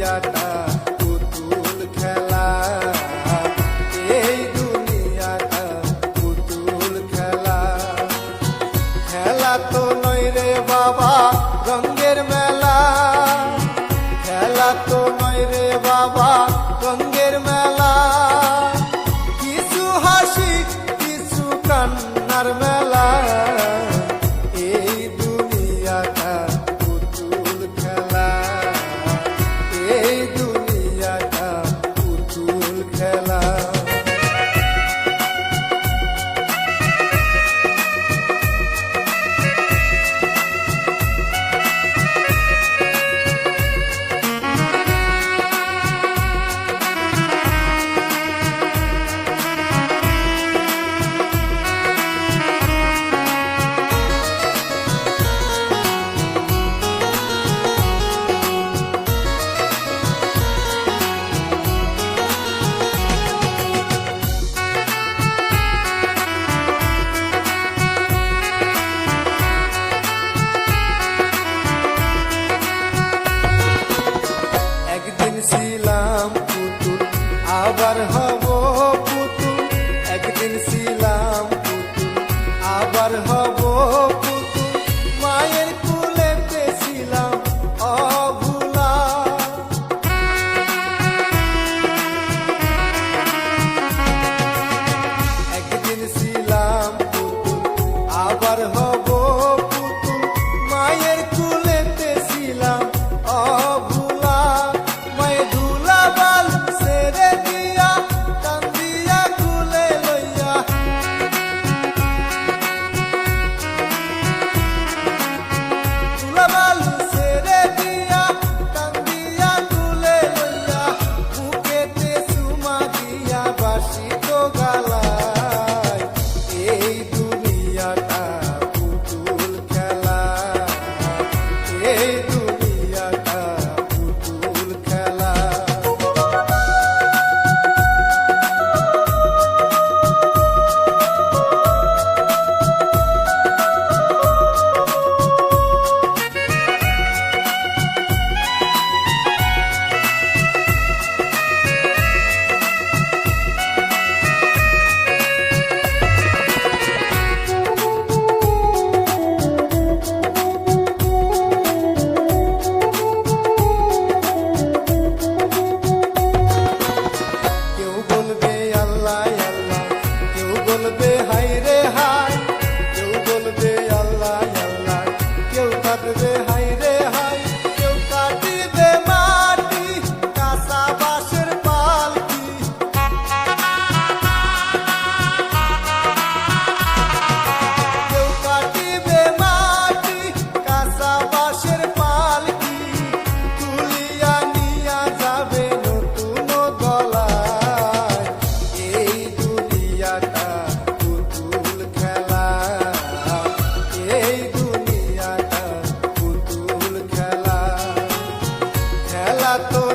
দুনিয়াটা খেলা। এই দুনিয়াটা পুতুল খেলা। খেলা তো নয় রে বাবা রঙ্গের মেলা। খেলা তো নয় রে বাবা রঙ্গের মেলা। কিছু হাসি, কিছু কান্নার মেলা। चलते हैं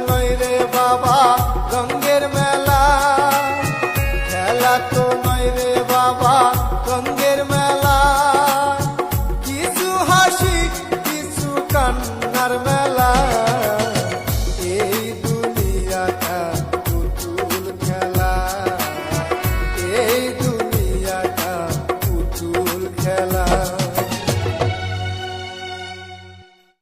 নই রে বাবা রঙ্গের মেলা। খেলা তো নই বাবা রঙ্গের মেলা। কিছু হাসি, কিছু কান্নার মেলা। এই দুনিয়াটা পুতুল খেলা। এই